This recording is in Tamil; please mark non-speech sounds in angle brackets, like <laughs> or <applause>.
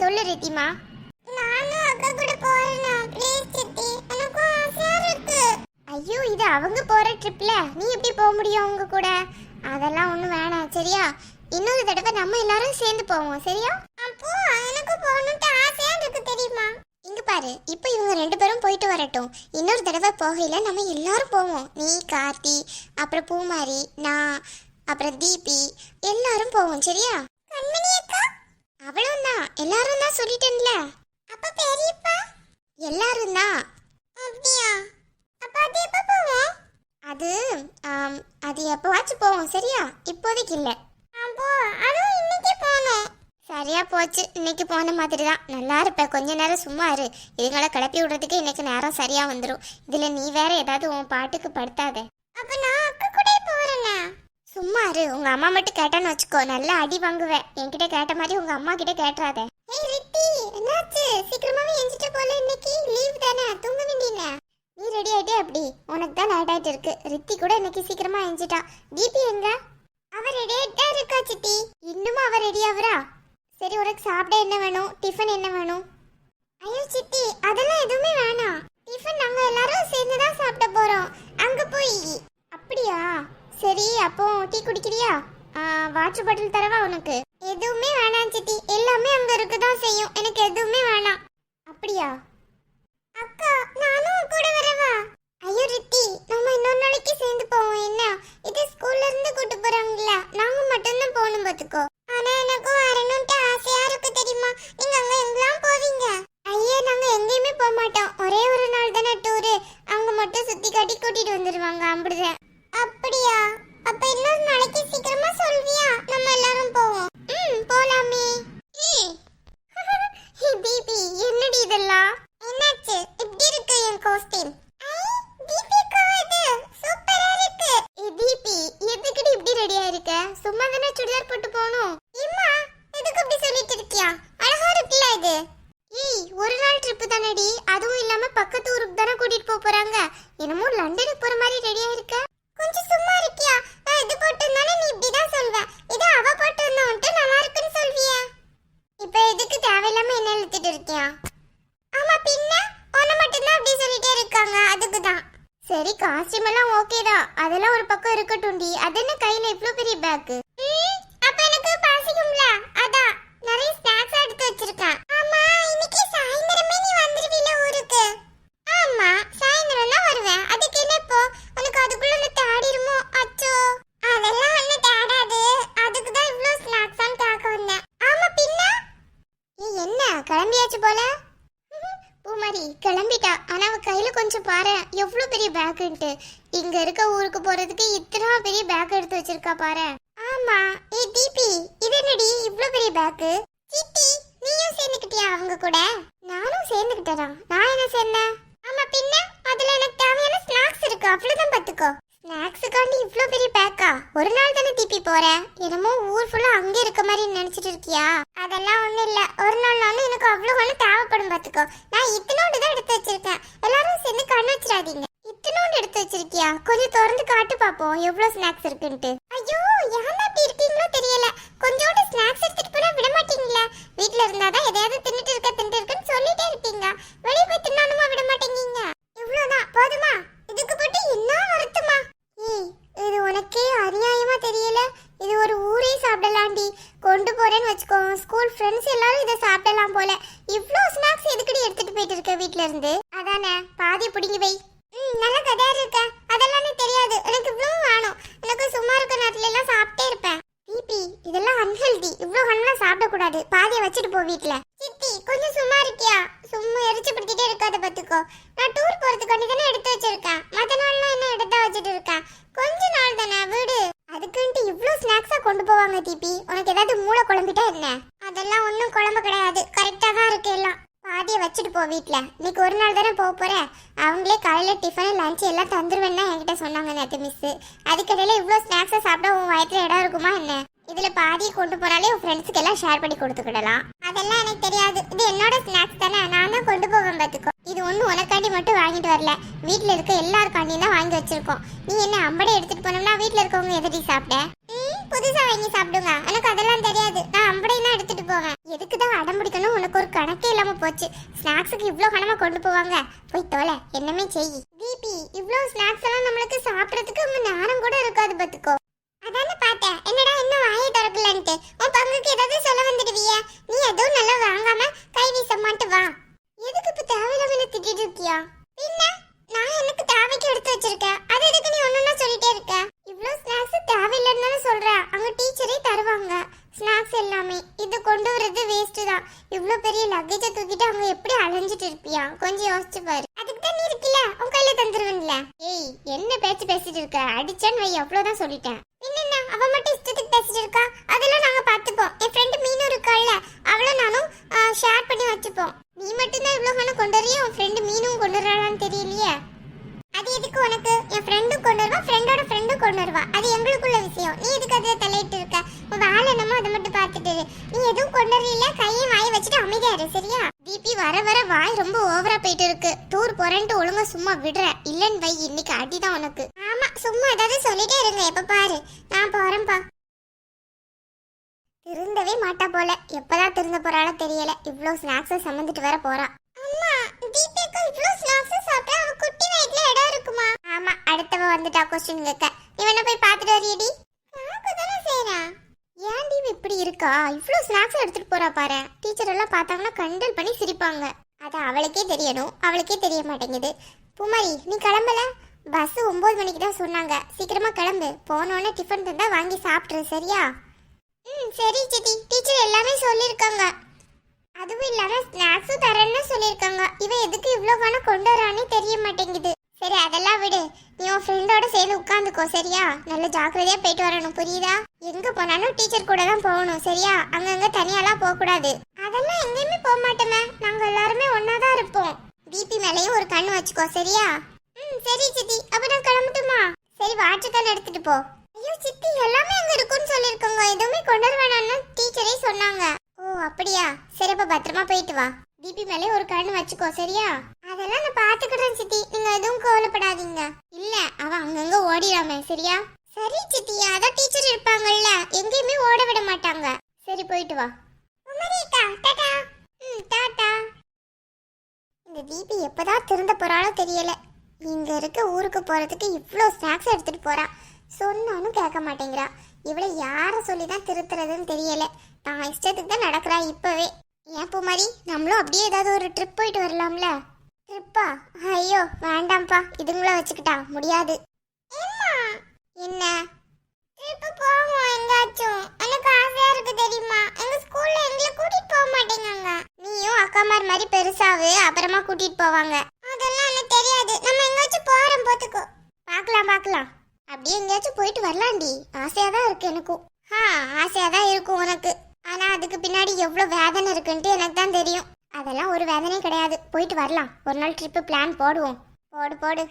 சொல்லு ரித்திமா. நானும் அக்கா கூட போறேனா. ப்ளீஸ் சித்தி எனக்கும் ஆசையா இருக்கு. ஐயோ இது அவங்க போற ட்ரிப்ல நீ எப்படி போக முடியும் அவங்க கூட? அதெல்லாம் ஒன்றும் வேணாம் சரியா? இன்னொரு தடவை நம்ம எல்லாரும் சேர்ந்து போவோம் சரியா? அப்போ எனக்கு போகணும்னு ஆசையா இருக்கு தெரியுமா? இங்க பாரு இப்போ இவங்க ரெண்டு பேரும் போயிட்டு வரட்டும். இன்னொரு தடவை போகையில நம்ம எல்லாரும் போவோம். நீ கார்த்தி அப்புறம் பூமாரி நான் அப்புறம் தீபி எல்லாரும் போவோம் சரியா? கண்மணி அக்கா. தான் சொல்லிட்டேன்ல. அப்ப பெரியப்பா? எல்லாரும் தான். அப்படியா? அப்ப அது எப்ப போவோம்? அது ஆம், அது எப்போவாச்சும் போவோம் சரியா? இப்போதைக்கு இல்லை. அப்போ அதுவும் இன்னைக்கு போகணும். சரியா போச்சு. இன்னைக்கு போன மாதிரி தான். நல்லா இருப்ப. கொஞ்ச நேரம் சும்மா இரு. இதுங்களை கிளப்பி விடுறதுக்கு இன்னைக்கு நேரம் சரியா வந்துடும் இதுல நீ வேற ஏதாவது உன் பாட்டுக்கு படுத்தாத. அப்ப நான் அக்கா கூட சும்மா இரு. உங்க அம்மா மட்டும் கேட்டான்னு வச்சுக்கோ. நல்லா அடி வாங்குவேன் என்கிட்ட கேட்ட மாதிரி உங்க அம்மா கிட்ட கேட்டுறாத. ஏய் ரித்தி என்னாச்சு? சீக்கிரமாவே எஞ்சிட்ட போல இன்னைக்கு. லீவ் தானே? தூங்க வேண்டியல நீ ரெடி ஆயிட்டே அப்படி உனக்கு தான் லேட் ஆயிட்டு இருக்கு. ரித்தி கூட இன்னைக்கு சீக்கிரமா எஞ்சிட்டா தீபி எங்க அவ ரெடி ஆயிட்டா இருக்கா சித்தி இன்னுமா அவ ரெடி ஆகுறா சரி உனக்கு சாப்பிட என்ன வேணும் டிஃபன் என்ன வேணும் ஐயோ சித்தி அதெல்லாம் எதுவுமே வேணாம் டிஃபன் நாங்க எல்லாரும் சேர்ந்து தான் சாப்பிட போறோம் அங்க போய் அப்படியா சரி அப்போ டீ வாட்டர் பாட்டில் தரவா உனக்கு? எதுவுமே வேணாம் சித்தி. எல்லாமே அங்க இருக்கதான் செய்யும். எனக்கு எதுவுமே வேணாம். அப்படியா? அக்கா நானும் கூட வரவா? ஐயோ ரித்தி நம்ம இன்னொரு நாளைக்கு சேர்ந்து போவோம். என்ன? இது ஸ்கூல்ல இருந்து கூட்டு போறாங்கல்ல. நாங்க மட்டும்தான் போகணும் பாத்துக்கோ. ஆனா எனக்கும் வரணும்ட்டு ஆசையா இருக்கு தெரியுமா? நீங்க அங்க எங்கெல்லாம் போவீங்க? ஐயா நாங்க எங்கேயுமே போக மாட்டோம். ஒரே ஒரு நாள் தானே டூரு அங்க மட்டும் சுத்தி காட்டி கூட்டிட்டு வந்துருவாங்க அப்படிதான் அப்படியா? அப்ப நாளைக்கு சீக்கிரமா சொல்வியா நம்ம எல்லாரும் போவோம். ம் போலாமே. தீபி <laughs> என்னடி இதெல்லாம் என்னாச்சு இப்படி இருக்கு என் காஸ்டியூம் தீபிகா இது சூப்பரா இருக்கு ஏ தீபி எதுக்குடி இப்படி ரெடியா இருக்க சும்மா தானே சுடிதார் போட்டு போகணும் இம்மா எதுக்கு இப்படி சொல்லிட்டு இருக்கியா அழகா இருக்குல்ல இது ஏய் ஒரு நாள் ட்ரிப்பு தானடி அதுவும் இல்லாம பக்கத்து ஊருக்கு தானே கூட்டிட்டு போக போறாங்க என்னமோ லண்டனுக்கு போற மாதிரி ரெடியா இருக்க கொஞ்சம் சும்மா இருக்கியா நான் இது போட்டு இருந்தானே நீ இப்படி தான் சொல்வ இது அவ போட்டு இருந்தா மட்டும் நல்லா இருக்குன்னு சொல்வியா இப்ப எதுக்கு தேவையில்லாம என்ன இழுத்துட்டு இருக்கியா ஆமா பின்ன உன்னை மட்டும் தான் அப்படி சொல்லிட்டே இருக்காங்க அதுக்கு தான் சரி காஸ்டியூம் எல்லாம் ஓகே தான். அதெல்லாம் ஒரு பக்கம் இருக்கட்டும்டி. அது என்ன கையில இவ்வளோ பெரிய பேக்கு அப்ப எனக்கு பசிக்கும்ல அதான் நிறைய ஸ்நாக்ஸ் எடுத்து வச்சிருக்கேன் ஆமா இன்னைக்கு சாயந்தரமே நீ வந்துருவீல ஊருக்கு ஆமா சாயந்தரம் தான் வருவேன் அதுக்கு என்ன இப்போ உனக்கு அதுக்குள்ள ஒண்ணு தேடிருமோ அச்சோ அதெல்லாம் ஒண்ணு தேடாது அதுக்கு தான் இவ்ளோ ஸ்நாக்ஸான்னு கேட்க வந்தேன் ஆமா பின்ன ஏய் என்ன கிளம்பியாச்சு போல பூமாரி கிளம்பிட்டா ஆனா அவ கையில கொஞ்சம் பாரு எவ்வளவு பெரிய பேக்குன்ட்டு இங்க இருக்க ஊருக்கு போறதுக்கு இத்தனை பெரிய பேக் எடுத்து வச்சிருக்கா பாரு. ஆமா. ஏ தீபி இது என்னடி இவ்ளோ பெரிய பேக்கு சித்தி நீயும் சேர்ந்துக்கிட்டியா அவங்க கூட? நானும் சேர்ந்துக்கிட்டேடா. நான் என்ன சேர்ந்தேன்? ஆமா பின்ன? அதுல எனக்கு தேவையான ஸ்நாக்ஸ் இருக்கு. அவ்வளவுதான் பாத்துக்கோ. ஸ்நாக்ஸுக்காண்டி இவ்ளோ பெரிய பேக்கா ஒரு நாள் தானே தீப்பி போற? என்னமோ ஊர் ஃபுல்லா அங்க இருக்க மாதிரி நினைச்சிட்டு இருக்கியா? அதெல்லாம் ஒன்றும் இல்ல. ஒரு நாள்னாலும் எனக்கு அவ்வளவு ஒண்ணு தேவைப்படும் பாத்துக்கோ. நான் இத்தனோடு தான் எடுத்து வச்சிருக்கேன். எல்லாரும் சேர்ந்து கண்ணு வச்சிடாதீங்க. இத்தனோண்டு எடுத்து வச்சிருக்கியா? கொஞ்சம் திறந்து காட்டு பாப்போம். எவ்வளவு ஸ்நாக்ஸ் இருக்குன்ட்டு ஐயோ ஏன் அப்படி இருக்கீங்களோ தெரியல கொஞ்சோண்டு ஸ்நாக்ஸ் எடுத்துட்டு போனா விட மாட்டீங்களா வீட்ல இருந்தாதான் எதையாவது தின்னுட்டு இருக்க தின்னுட்டு இருக்கன்னு சொல்லிட்டே இருப்பீங்க வெளிய போய் தின்னானுமா விட மாட்டேங்கீங்க இவ்வளவுதான் போதுமா இதுக்கு போட்டு என்ன வருத்தமா ஏய் இது உனக்கே அநியாயமா தெரியல இது ஒரு ஊரே சாப்பிடலாம்டி கொண்டு போறேன்னு வச்சுக்கோ ஸ்கூல் ஃப்ரெண்ட்ஸ் எல்லாரும் இதை சாப்பிடலாம் போல இவ்ளோ ஸ்நாக்ஸ் எதுக்குடி எடுத்துட்டு போயிட்டு இருக்க வீட்ல இருந்து அதானே பாதி பிடிங்கி வை ம் நல்ல கதையா இருக்க அதெல்லாம் எனக்கு தெரியாது எனக்கு இவ்வளவு வேணும் எனக்கு சும்மா இருக்க நேரத்துல எல்லாம் சாப்பிட்டே இருப்பேன் பிபி இதெல்லாம் அன்ஹெல்தி இவ்ளோ ஹண்ணா சாப்பிடக்கூடாது. பாதியை வச்சுட்டு போ வீட்ல. சித்தி கொஞ்சம் சும்மா இருக்கியா? சும்மா எரிச்சு பிடிச்சிட்டே இருக்காத பாத்துக்கோ. நான் டூர் போறதுக்காண்டி தானே எடுத்து வச்சிருக்கேன். மத்த நாள்லாம் என்ன எடுத்தா வச்சுட்டு இருக்கேன் கொஞ்ச நாள் தானே வீடு. அதுக்குன்ட்டு இவ்வளோ ஸ்நாக்ஸா கொண்டு போவாங்க திபி. உனக்கு ஏதாவது மூளை குழம்பிட்டா என்ன? அதெல்லாம் ஒன்றும் குழம்பு கிடையாது. கரெக்டாக தான் இருக்கு எல்லாம். பாதியை வச்சுட்டு போ வீட்டில் இன்னைக்கு ஒரு நாள் தானே போக போகிறேன் அவங்களே காலையில் டிஃபன் லஞ்ச் எல்லாம் தந்துருவேன்னு என்கிட்ட சொன்னாங்க நேற்று மிஸ்ஸு அதுக்கடையில் இவ்வளோ ஸ்நாக்ஸை சாப்பிட்டா உன் வயத்தில் இடம் இருக்குமா என்ன? இதுல பாதி கொண்டு போனாலே உன் ஃப்ரெண்ட்ஸ்க்கு எல்லாம் ஷேர் பண்ணி கொடுத்துக்கிடலாம். அதெல்லாம் எனக்கு தெரியாது. இது என்னோட ஸ்நாக்ஸ் தானே. நான் தான் கொண்டு போவேன் பார்த்துக்கோ இது ஒன்றும் உனக்காண்டி மட்டும் வாங்கிட்டு வரல. வீட்டில் இருக்க எல்லாருக்காண்டியும் தான் வாங்கி வச்சிருக்கோம். நீ என்ன அம்படை எடுத்துட்டு போனோம்னா வீட்டில் இருக்கவங்க எதிரி சாப்பிட? புதுசாக புதுசா வாங்கி சாப்பிடுங்க. எனக்கு அதெல்லாம் தெரியாது. நான் அம்படையெல்லாம் தான் எடுத்துட்டு போவேன். எதுக்கு தான் அடம் பிடிக்கணும்? உனக்கு ஒரு கணக்கே இல்லாம போச்சு. ஸ்நாக்ஸுக்கு இவ்வளோ கனமா கொண்டு போவாங்க. போய் தோலை. என்னமே செய். தீபி இவ்வளோ ஸ்நாக்ஸ் எல்லாம் நம்மளுக்கு சாப்பிடறதுக்கு உங்க நேரம் கூட இருக்காது பாத்துக்கோ. அதானே பார்த்தேன். என்னடா இன்னும் வாயை திறக்கலன்ட்டு. உன் பங்குக்கு ஏதாவது சொல்ல வந்துடுவிய. நீ எதுவும் நல்லா வாங்காம கை வீச மாட்டு வா. எதுக்கு இப்ப தேவையில்லாம திட்டிட்டு இருக்கியா? பின்ன? நான் எனக்கு தேவைக்கு எடுத்து வச்சிருக்கேன். அது எதுக்கு நீ ஒன்னொன்னா சொல்லிட்டே இருக்க? இவ்வளவு ஸ்நாக்ஸ் தேவையில்லைன்னு தானே சொல்றேன் அங்க டீச்சரே தருவாங்க. ஸ்நாக்ஸ் எல்லாமே. இது கொண்டு வர்றது வேஸ்ட் தான். இவ்ளோ பெரிய லக்கேஜை தூக்கிட்டு அவங்க எப்படி அலைஞ்சிட்டு இருப்பியா? கொஞ்சம் யோசிச்சு பாரு. அதுக்கு தான் நீ இருக்குல்ல? உன் கையில தந்துருவேன்ல. ஏய் என்ன பேச்சு பேசிட்டு இருக்க? அடிச்சேன்னு வை அவ்வளவுதான் சொல்லிட்டேன். என்னென்ன? அவ மட்டும் இஷ்டத்துக்கு பேசிட்டு இருக்கா? அதெல்லாம் நாங்க பார்த்துப்போம். என் ஃப்ரெண்டு மீனும் இருக்காள்ல. அவளும் நானும் ஷேர் பண்ணி வச்சுப்போம். நீ மட்டும்தான் இவ்வளோ கணக்கு கொண்டு வரியா உன் ஃப்ரெண்டு மீனும் கொண்டு வராளான்னு தெரியலையே. அது எதுக்கு உனக்கு? என் ஃப்ரெண்டும் கொண்டு வருவா ஃப்ரெண்டோட ஃப்ரெண்டும் கொண்டு வருவா. அது எங்களுக்குள்ள விஷயம். நீ எதுக்கு அதில் தலையிட்டு இருக்க? உன் வேலை என்னமோ அதை மட்டும் பார்த்துட்டு நீ எதுவும் கொண்டு வரல கையை வாயை வச்சுட்டு அமைதியா இரு சரியா? தீபி வர வர வாய் ரொம்ப ஓவரா போயிட்டு இருக்கு. டூர் போறேன்ட்டு ஒழுங்கா சும்மா விடுற. இல்லன்னு வை இன்னைக்கு அடிதான் உனக்கு. ஆமா சும்மா ஏதாவது சொல்லிட்டே இருங்க எப்ப பாரு. நான் போறேன்ப்பா திருந்தவே மாட்டா போல. எப்பதான் திருந்த போறாளோ தெரியல. இவ்ளோ ஸ்நாக்ஸ் சமந்துட்டு வர போறா. அம்மா தீபிக்கு இவ்ளோ ஸ்நாக்ஸ் சாப்பிட்டா அவ குட்டி வயித்துல இடம் இருக்குமா? ஆமா அடுத்தவ வந்துட்டா கொஸ்டின் கேட்க நீ வேணா போய் பாத்துட்டு வரியடி. சாப்பிட தானே செய்றேன். ஏன் டீம் இப்படி இருக்கா? இவ்வளோ ஸ்நாக்ஸ் எடுத்துட்டு போறா பாரு. டீச்சர் எல்லாம் பார்த்தாங்கன்னா கண்டல் பண்ணி சிரிப்பாங்க. அது அவளுக்கே தெரியணும். அவளுக்கே தெரிய மாட்டேங்குது. பூமாரி நீ கிளம்பல? பஸ் ஒம்பது மணிக்கு தான் சொன்னாங்க. சீக்கிரமா கிளம்பு. போனோடனே டிஃபன் தந்தா வாங்கி சாப்பிட்ரு சரியா? ம் சரி சித்தி. டீச்சர் எல்லாமே சொல்லியிருக்காங்க. அதுவும் இல்லாம ஸ்நாக்ஸும் தரேன்னு சொல்லியிருக்காங்க. இவன் எதுக்கு இவ்வளோ பணம் கொண்டு வரானே தெரிய மாட்டேங்குது. சரி அதெல்லாம் விடு. நீ உன் ஃப்ரெண்டோட சேர்ந்து உட்காந்துக்கோ சரியா? நல்ல ஜாக்கிரதையா போயிட்டு வரணும் புரியுதா? எங்க போனாலும் டீச்சர் கூட தான் போகணும் சரியா? அங்கங்க தனியாலாம் போக கூடாது அதெல்லாம் எங்கேயுமே போக மாட்டோமே. நாங்க எல்லாருமே ஒன்னா தான் இருப்போம். டிபி மேலேயும் ஒரு கண்ணு வச்சுக்கோ சரியா? ம் சரி சித்தி. அப்ப நான் கிளம்பட்டுமா? சரி வாட்டர் கன் எடுத்துட்டு போ. ஐயோ சித்தி எல்லாமே அங்க இருக்குன்னு சொல்லிருக்கோங்க எதுவுமே கொண்டு வர வேணாம்னு டீச்சரே சொன்னாங்க. ஓ அப்படியா? சரி அப்ப பத்திரமா போயிட்டு வா. டிபி மேலே ஒரு கண்ணு வச்சுக்கோ சரியா? அதெல்லாம் நான் பாத்துக்க சித்தி நீங்க எதுவும் கவலைப்படாதீங்க இல்ல அவ அங்கங்க ஓடிடாம சரியா? சரி சித்தி. அதான் டீச்சர் இருப்பாங்கல்ல. எங்கேயுமே ஓட விட மாட்டாங்க. சரி போயிட்டு வா. உமரேக்கா டாடா. ம் டாடா. இந்த தீபி எப்பதான் திருந்த போறாளோ தெரியல. இங்க இருக்க ஊருக்கு போறதுக்கு இவ்வளோ ஸ்நாக்ஸ் எடுத்துட்டு போறா. சொன்னாலும் கேட்க மாட்டேங்கிறா. இவளை யார சொல்லி தான் திருத்துறதுன்னு தெரியல. நான் இஷ்டத்துக்கு தான் நடக்கிறா இப்பவே. ஏன் பூமாரி? நம்மளும் அப்படியே ஏதாவது ஒரு ட்ரிப் போயிட்டு வரலாம்ல. ட்ரிப்பா ஐயோ வேண்டாம்ப்பா. இதுங்கள வச்சுக்கிட்டா. முடியாது. என்ன? ட்ரிப்பு போவோம் எங்காச்சும். எனக்கு ஆசையா இருக்கு தெரியுமா? எங்க ஸ்கூல்ல எங்களை கூட்டிட்டு போக மாட்டேங்காங்க நீயும் அக்காமார் மாதிரி பெருசாவு அப்புறமா கூட்டிட்டு போவாங்க. அதெல்லாம் எனக்கு தெரியாது. நம்ம எங்காச்சும் போறோம் போத்துக்கோ. பார்க்கலாம் பார்க்கலாம். அப்படியே எங்கேயாச்சும் போயிட்டு வரலாண்டி ஆசையா தான் இருக்கு எனக்கும். ஆ ஆசையா தான் இருக்கும் உனக்கு. ஆனா அதுக்கு பின்னாடி எவ்வளவு வேதனை இருக்குன்ட்டு எனக்கு தான் தெரியும். அதெல்லாம் ஒரு வேதனையும் கிடையாது. போயிட்டு வரலாம். ஒரு நாள் ட்ரிப்பு பிளான் போடுவோம். போடு போடு.